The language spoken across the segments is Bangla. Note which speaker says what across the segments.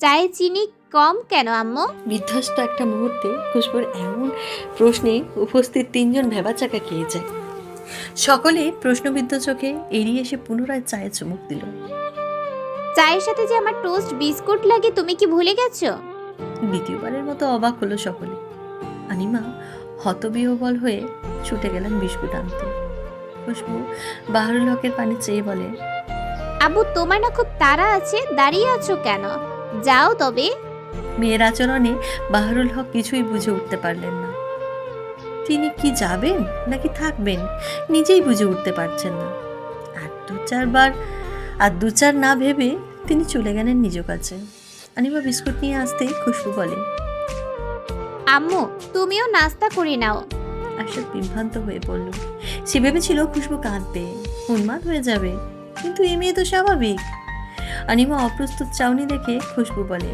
Speaker 1: চায়ে চিনি কম কেন আম্মু?
Speaker 2: বিধ্বস্ত একটা মুহূর্তে খুশবুর এমন প্রশ্নে উপস্থিত তিনজন ভেবাচাকা খেয়ে যায় সকলে প্রশ্নবিদ্ধ চোখে এড়িয়ে এসে পুনরায় চায়ে চুমুক দিল।
Speaker 1: চায়ের সাথে যে আমার টোস্ট বিস্কুট লাগে তুমি কি ভুলে গেছো?
Speaker 2: দ্বিতীয়বারের মতো অবাক হলো সকলে। আনিমা হতবিহবল হয়ে ছুটে গেলেন বিস্কুট আনতে। খুশবু বাহারুল হকের পানি চেয়ে বলে
Speaker 1: আব্বু তোমার না খুব তাড়া আছে দাঁড়িয়ে আছো কেন? যাও তবে।
Speaker 2: মেয়ের আচরণে বাহারুল হক কিছুই বুঝে উঠতে পারলেন না। তিনি কি যাবেন নাকি থাকবেন নিজেই বুঝে উঠতে পারছেন না। আর দু চারবার আর দু চার না ভেবে তিনি চলে গেলেন নিজ কাছে। আনিমা বিস্কুট নিয়ে আসতেই খুশবু বলে
Speaker 1: আম্মু তুমিও নাস্তা করে নাও।
Speaker 2: আশাদ বিভ্রান্ত হয়ে পড়ল। সে ভেবেছিল খুশবু কাঁদবে উন্মাদ হয়ে যাবে। কিন্তু এই মেয়ে তো স্বাভাবিক। আনিমা অপ্রস্তুত চাউনি দেখে খুশবু বলে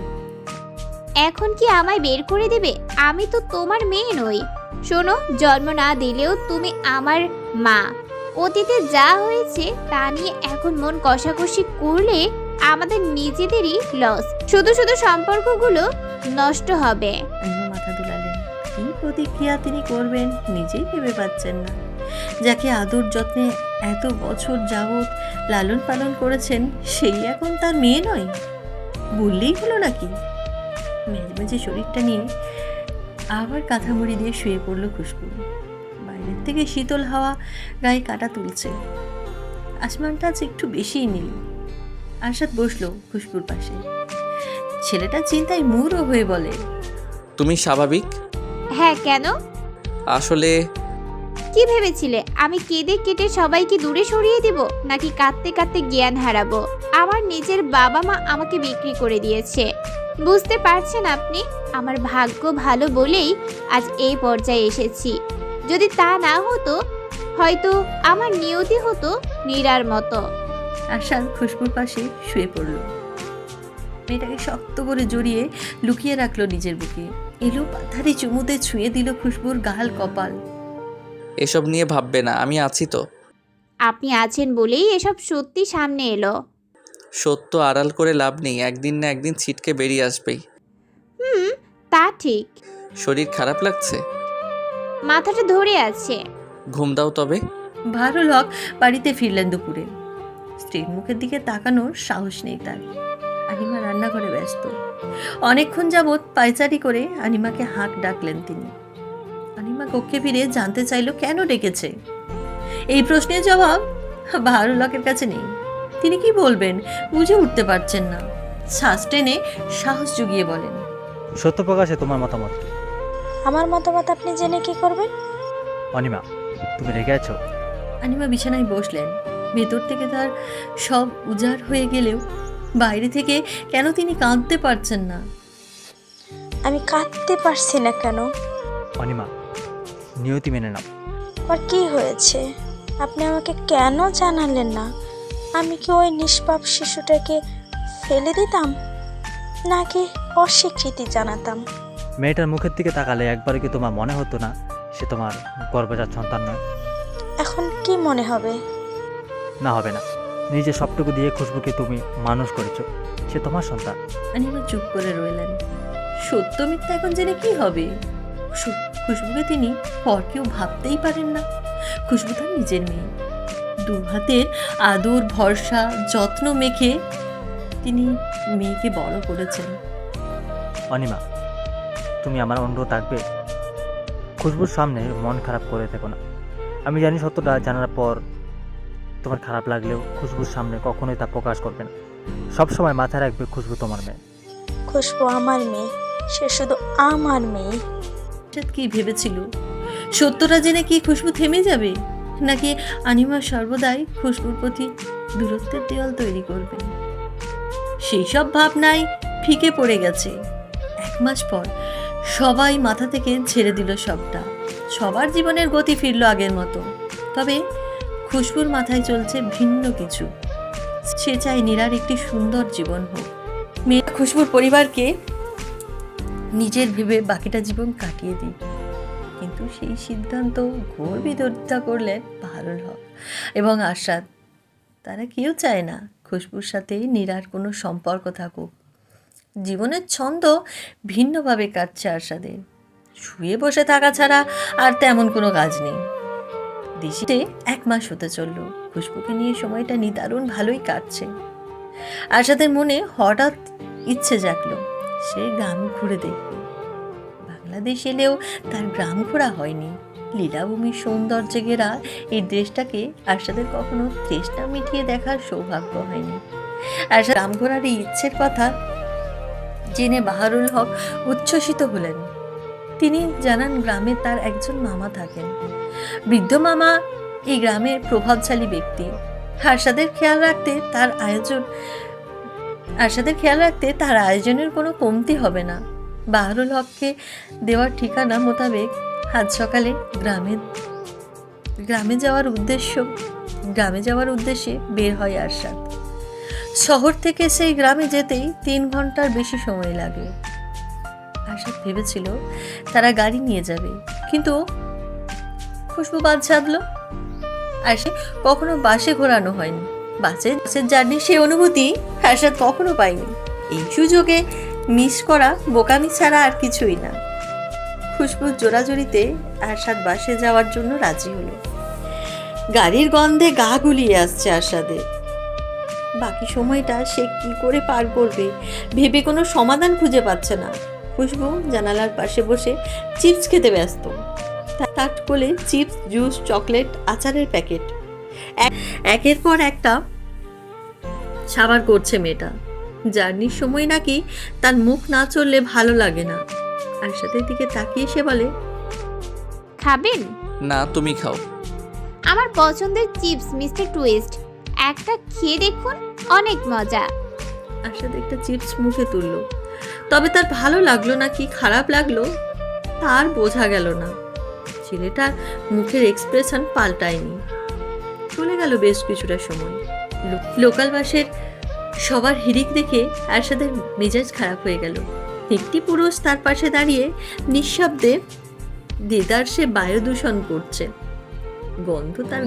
Speaker 1: এখন কি আমায় বের করে দেবে? আমি তো তোমার মেয়ে নই। শোনো জন্ম না দিলেও তুমি আমার মা। অতীতে যা হয়েছে তা নিয়ে এখন মন কষাকষি করলে আমাদের নিজেদেরই লস শুধু শুধু সম্পর্কগুলো নষ্ট হবে।
Speaker 2: মাথা দুলালেন। কি প্রতিক্রিয়া তিনি করবেন নিজেই ভেবে পাচ্ছেন না। যাকে আদর যত্নে এত বছর যাবৎ লালন পালন করেছেন সেই এখন তার মেয়ে নয়? বললেই হলো নাকি? মেঝে মেঝে শরীরটা নিয়ে আবার কাঁথামুড়ি দিয়ে শুয়ে পড়ল খুশবু। বাইরের থেকে শীতল হাওয়া গায়ে কাটা তুলছে। আসমানটা আজ একটু বেশিই নীল। আশাদ বসল খুশবুর পাশে। ছেলেটা চিন্তায় মূরও হয়ে বলে
Speaker 3: তুমি স্বাভাবিক?
Speaker 1: হ্যাঁ কেন?
Speaker 3: আসলে
Speaker 1: কি ভেবেছিলে? আমি কেঁদে কেটে সবাইকে দূরে সরিয়ে দিব, নাকি কাঁদতে কাঁদতে জ্ঞান হারাবো? আমার নিজের বাবা মা আমাকে বিক্রি করে দিয়েছে। বুঝতে পারছেন আপনি? আমার ভাগ্য ভালো বলেই আজ এই পর্যায়ে এসেছি। যদি তা না হতো, হয়তো আমার নিয়তি হতো নীরার মতো।
Speaker 2: আশাদ খুশবুর পাশে শুয়ে পড়ল। মেয়েটাকে শক্ত করে জড়িয়ে লুকিয়ে রাখল নিজের বুকে। এলো পাথারি চুমুতে ছুঁয়ে দিল খুশবুর গাল কপাল।
Speaker 3: এসব নিয়ে ভাববে না আমি আছি তো।
Speaker 1: আপনি আছেন বলেই এসব সত্যি সামনে এলো।
Speaker 3: সত্য আড়াল করে লাভ নেই একদিন না একদিন ছিটকে বেরিয়ে আসবেই।
Speaker 1: হুম তা ঠিক।
Speaker 3: শরীর খারাপ লাগছে?
Speaker 1: মাথাটা ধরে আছে।
Speaker 3: ঘুম দাও তবে।
Speaker 2: ভারুল হক বাড়িতে ফিরলেন দুপুরে। স্ত্রীর মুখের দিকে তাকানোর সাহস নেই তার। আনিমা রান্নাঘরে ব্যস্ত। অনেকক্ষণ যাবৎ পায়চারি করে আনিমাকে হাঁক ডাকলেন তিনি। কক্ষে ফিরে জানতে চাইলো কেন ডেকেছে? এই প্রশ্নের জবাব বাহারুল হকের কাছে নেই। তিনি কি বলবেন বুঝে উঠতে পারছেন না। শ্বাস টেনে সাহস জুগিয়ে বলেন
Speaker 4: সত্য প্রকাশে তোমার মতামত কি?
Speaker 5: আমার মতামত আপনি জেনে কি করবেন?
Speaker 4: অনিমা তুমি রেগে আছো?
Speaker 2: আনিমা বিছানায় বসলেন। ভেতর থেকে তার সব উজাড় হয়ে গেলেও বাইরে থেকে কেন তিনি কাঁদতে পারছেন না?
Speaker 5: আমি কাঁদতে পারছি না কেন?
Speaker 4: অনিমা নিয়তি মেনে নাও।
Speaker 5: আর কি হয়েছে? আপনি আমাকে কেন জানালেন না? আমি কি ওই নিষ্পাপ শিশুটাকে ফেলে দিতাম? নাকি অস্বীকৃতি জানাতাম?
Speaker 4: মেয়েটার মুখের দিকে তাকালে একবার কি তোমার মনে হতো না? সে তোমার গর্ভজাত সন্তান নয়।
Speaker 5: এখন কি মনে হবে?
Speaker 4: না হবে না। নিজে সবটুকু দিয়ে খুশবুকে তুমি মানুষ করেছ। সে তোমার সন্তান।
Speaker 2: আনিমা চুপ করে রইলেন। সত্য মিথ্যা এখন জেনে কি হবে? খু- খুশবুকে তিনি পর কেউ ভাবতেই পারেন না। খুশবু তার নিজের মেয়ে। দু হাতের আদর ভরসা যত্ন মেখে তিনি মেয়েকে বড় করেছেন।
Speaker 4: অনিমা তুমি আমার অনুরোধ থাকবে খুশবুর সামনে মন খারাপ করে থেকো না। আমি জানি সত্যটা জানার পর তোমার খারাপ লাগলেও খুশবুর সামনে কখনোই তা প্রকাশ করবে না। সবসময় মাথায় রাখবে খুশবু তোমার মেয়ে।
Speaker 5: খুশবু আমার মেয়ে সে শুধু আমার মেয়ে
Speaker 2: কি ভেবেছিল? সত্যটা জেনে কি খুশবু থেমে যাবে? নাকি আনিমা সর্বদাই খুশবুর প্রতি দূরত্বের দেওয়াল তৈরি করবে? সেই সব ভাবনায় ফিকে পড়ে গেছে। এক মাস পর সবাই মাথা থেকে ছেড়ে দিল সবটা। সবার জীবনের গতি ফিরল আগের মতো। তবে খুশবুর মাথায় চলছে ভিন্ন কিছু। সে চায় নীরার একটি সুন্দর জীবন হোক। মেয়ে খুশবুর পরিবারকে নিজের ভেবে বাকিটা জীবন কাটিয়ে দিই। কিন্তু সেই সিদ্ধান্ত ঘোর বিরোধিতা করলেন বাহারুল হক এবং আশাদ তারা কেউ চায় না খুশবুর সাথে নীরার কোনো সম্পর্ক থাকুক। জীবনের ছন্দ ভিন্নভাবে কাটছে আশাদের। শুয়ে বসে থাকা ছাড়া আর তেমন কোনো কাজ নেই। দেশে এক মাস হতে চলল। খুশবুকে নিয়ে সময়টা নিদারুণ ভালোই কাটছে। আশাদের মনে হঠাৎ ইচ্ছে জাগলো। সে গ্রাম ঘুরে দেখবে বাংলাদেশ এলেও তার গ্রাম ঘোরা হয়নি। লীলাভূমির সৌন্দর্যে ঘেরা এই দেশটাকে আশাদের কখনো তৃষ্ণা মিটিয়ে দেখার সৌভাগ্য হয়নি। আশা গ্রাম ঘোরার এই ইচ্ছের কথা জেনে বাহারুল হক উচ্ছ্বসিত হলেন। তিনি জানান, গ্রামে তার একজন মামা থাকেন। বৃদ্ধ মামা এই গ্রামের প্রভাবশালী ব্যক্তি। আশাদের খেয়াল রাখতে তার আয়োজন আশাদের খেয়াল রাখতে তার আয়োজনের কোনো কমতি হবে না। বাহারুল হককে দেওয়ার ঠিকানা মোতাবেক আজ সকালে গ্রামে গ্রামে যাওয়ার উদ্দেশ্য গ্রামে যাওয়ার উদ্দেশ্যে বের হয় আরশাদ। শহর থেকে সেই গ্রামে যেতেই তিন ঘণ্টার বেশি সময় লাগে। আরশাদ ভেবেছিল তারা গাড়ি নিয়ে যাবে, কিন্তু খুশবু বাদ সাধলো। আর সে কখনো বাসে ঘোরানো হয়নি। বাসে বাসের জার্নির সেই অনুভূতি আরশাদ কখনো পায়নি। এই সুযোগে মিস করা, বোকামি ছাড়া আর কিছুই না। খুশবুর জোড়াজড়িতে আরশাদ বাসে যাওয়ার জন্য রাজি হলো। গাড়ির গন্ধে গা গুলিয়ে আসছে আরশাদের বাকি সময়টা সে কি করে পার করবে, ভেবে কোনো সমাধান খুঁজে পাচ্ছে না। খুশবু জানালার পাশে বসে চিপস খেতে ব্যস্ত। তা- তার কোলে চিপস জুস চকলেট আচারের প্যাকেট এক- একের পর একটা সাবার করছে মেয়েটা। জার্নির সময় নাকি তার মুখ না চললে ভালো লাগে না। আরশাদের দিকে তাকিয়ে সে বলে
Speaker 1: খাবেন?
Speaker 3: না তুমি খাও।
Speaker 1: আমার পছন্দের চিপস মিস্টার টুইস্ট। একটা খেয়ে দেখুন অনেক মজা।
Speaker 2: আরশাদ একটা চিপস মুখে তুলল। তবে তার ভালো লাগল না কি খারাপ লাগল তার বোঝা গেল না। ছেলেটার মুখের এক্সপ্রেশন পাল্টায়নি। চলে গেল বেশ কিছুটা সময়। লোকাল বাসের সবার হিরিক দেখে আরশাদের মেজাজ খারাপ হয়ে গেল। একটি পুরুষ তার পাশে দাঁড়িয়ে নিঃশব্দে দেদার সে বায়ু দূষণ করছে। গন্ধ তার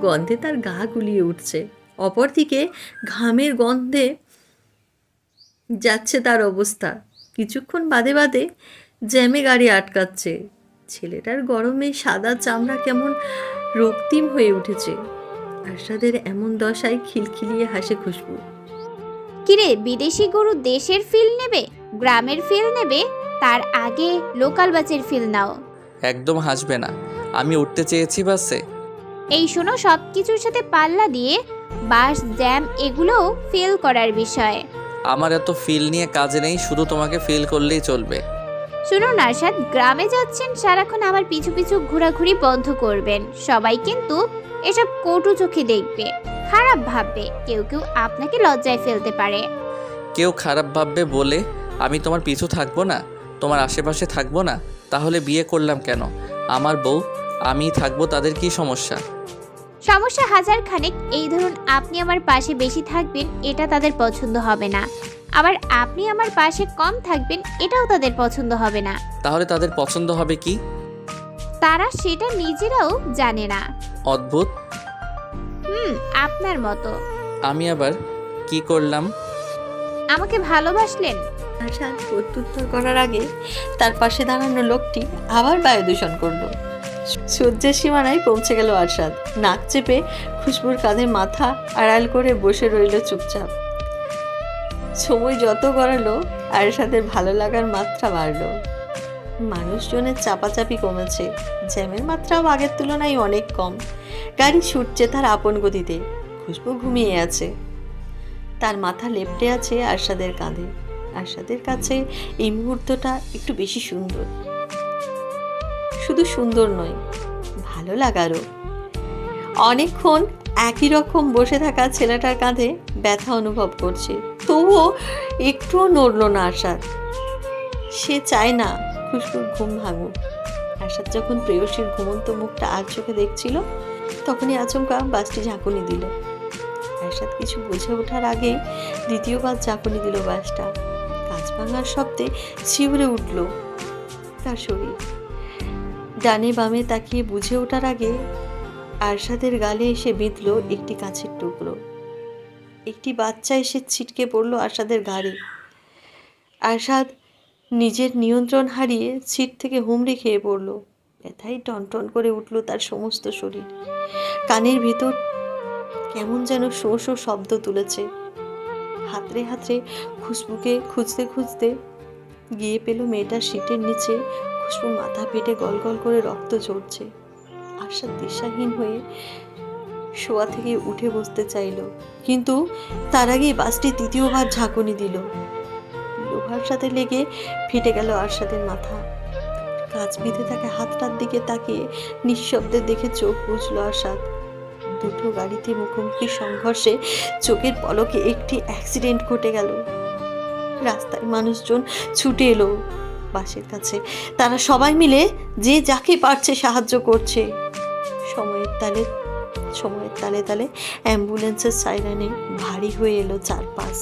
Speaker 2: গন্ধে তার গা গুলিয়ে উঠছে। অপরদিকে ঘামের গন্ধে যাচ্ছে তার অবস্থা। কিছুক্ষণ বাদে বাদে জ্যামে গাড়ি আটকাচ্ছে। ছেলেটার গরমে সাদা চামড়া কেমন রক্তিম হয়ে উঠেছে। আরশাদের এমন দশায় খিলখিলিয়ে হাসে খুশবু।
Speaker 1: কিরে বিদেশি গরু দেশের ফিল নেবে গ্রামের ফিল নেবে? তার আগে লোকাল বাসের ফিল নাও।
Speaker 3: একদম হাসবে না। আমি উঠতে চেয়েছি বাসে।
Speaker 1: এই শোনো সব কিছুর সাথে পাল্লা দিয়ে বাস জ্যাম এগুলোও ফিল করার বিষয়।
Speaker 3: আমার এত ফিল নিয়ে কাজে নেই শুধু তোমাকে ফিল করলেই চলবে।
Speaker 1: শুনুন আরশাদ গ্রামে যাচ্ছেন সারাক্ষণ আমার পিছু পিছু ঘোরাঘুরি বন্ধ করবেন। সবাই কিন্তু এসব কটু চোখে দেখবে খারাপ ভাববে। কেউ কেউ আপনাকে লজ্জায় ফেলতে পারে।
Speaker 3: কেউ খারাপ ভাববে বলে আমি তোমার পিছু থাকব না? তোমার আশেপাশে থাকব না? তাহলে বিয়ে করলাম কেন? আমার বউ আমি থাকব তাদের কি সমস্যা?
Speaker 1: সমস্যা হাজার খানেক এই ধরুন আপনি আমার পাশে বেশি থাকবেন এটা তাদের পছন্দ হবে না। আবার আপনি আমার পাশে কম থাকবেন এটাও তাদের পছন্দ হবে না।
Speaker 3: তাহলে তাদের পছন্দ হবে কি?
Speaker 1: তারা সেটা নিজেরাও জানে না।
Speaker 3: অদ্ভুত।
Speaker 1: হুম আপনার মতো।
Speaker 3: আমি আবার কি করলাম?
Speaker 1: আমাকে ভালোবাসলেন?
Speaker 2: আরশাদ প্রত্যুত্তর করার আগে তার পাশে দাঁড়ানো লোকটি আবার বায়ু দূষণ করল। সূর্যের সীমানায় পৌঁছে গেল আরশাদ। নাক চেপে খুশবুর কাঁধে মাথা আড়াল করে বসে রইল চুপচাপ। সময় যত গড়ালো আরশাদের ভালো লাগার মাত্রা বাড়লো। মানুষজনের চাপাচাপি কমেছে, জ্যামের মাত্রাও আগের তুলনায় অনেক কম। গাড়ি ছুটছে তার আপন গতিতে, খুশবু ঘুমিয়ে আছে। তার মাথা লেপটে আছে আরশাদের কাঁধে। আরশাদের কাছে এই মুহূর্তটা একটু বেশি সুন্দর। শুধু সুন্দর নয়, ভালো লাগারও। অনেকক্ষণ একই রকম বসে থাকা ছেলেটার কাঁধে ব্যথা অনুভব করছে। তবুও একটুও নড়ল না আশাদ সে চায় না খুশবুর ঘুম ভাঙুক। আশাদ যখন প্রেয়সীর ঘুমন্ত মুখটা আর চোখে দেখছিল, তখনই আচমকা বাসটি ঝাঁকুনি দিল। আশাদ কিছু বুঝে ওঠার আগে দ্বিতীয়বার ঝাঁকুনি দিল বাসটা। কাঁচ ভাঙার শব্দে শিউরে উঠল তার শরীর। ডানে বামে তাকিয়ে বুঝে ওঠার আগে আরশাদের গালে এসে বিঁধল একটি কাছের টুকরো। একটি বাচ্চা এসে ছিটকে পড়ল আরশাদের ঘাড়ে আরশাদ নিজের নিয়ন্ত্রণ হারিয়ে ছিট থেকে হুমড়ি খেয়ে পড়ল। ব্যথায় টনটন করে উঠল তার সমস্ত শরীর। কানের ভেতর কেমন যেন শো শো শব্দ তুলেছে। হাতরে হাতরে খুশবুকে খুঁজতে খুঁজতে গিয়ে পেল মেয়েটার সিটের নিচে খুশবু মাথা ফেটে গল গল করে রক্ত ঝরছে। আশা দিশাহীন হয়ে শোয়া থেকে উঠে বসতে চাইল। কিন্তু তার আগেই বাসটি দ্বিতীয়বার ঝাঁকুনি দিল। লোহার সাথে লেগে ফেটে গেল আরশাদের মাথা। কাজ বিঁধে তাকে হাতটার দিকে তাকিয়ে নিঃশব্দে দেখে চোখ বুঝলো আরশাদ। দুটো গাড়িতে মুখোমুখি সংঘর্ষে চোখের পলকে একটি অ্যাক্সিডেন্ট ঘটে গেল। রাস্তায় মানুষজন ছুটে এলো। বাসের কাছে তারা সবাই মিলে যে যাকে পারছে সাহায্য করছে। সময়ের তালে সময়ের তালে তালে অ্যাম্বুলেন্সের সাইরানে ভারী হয়ে এলো চারপাশ।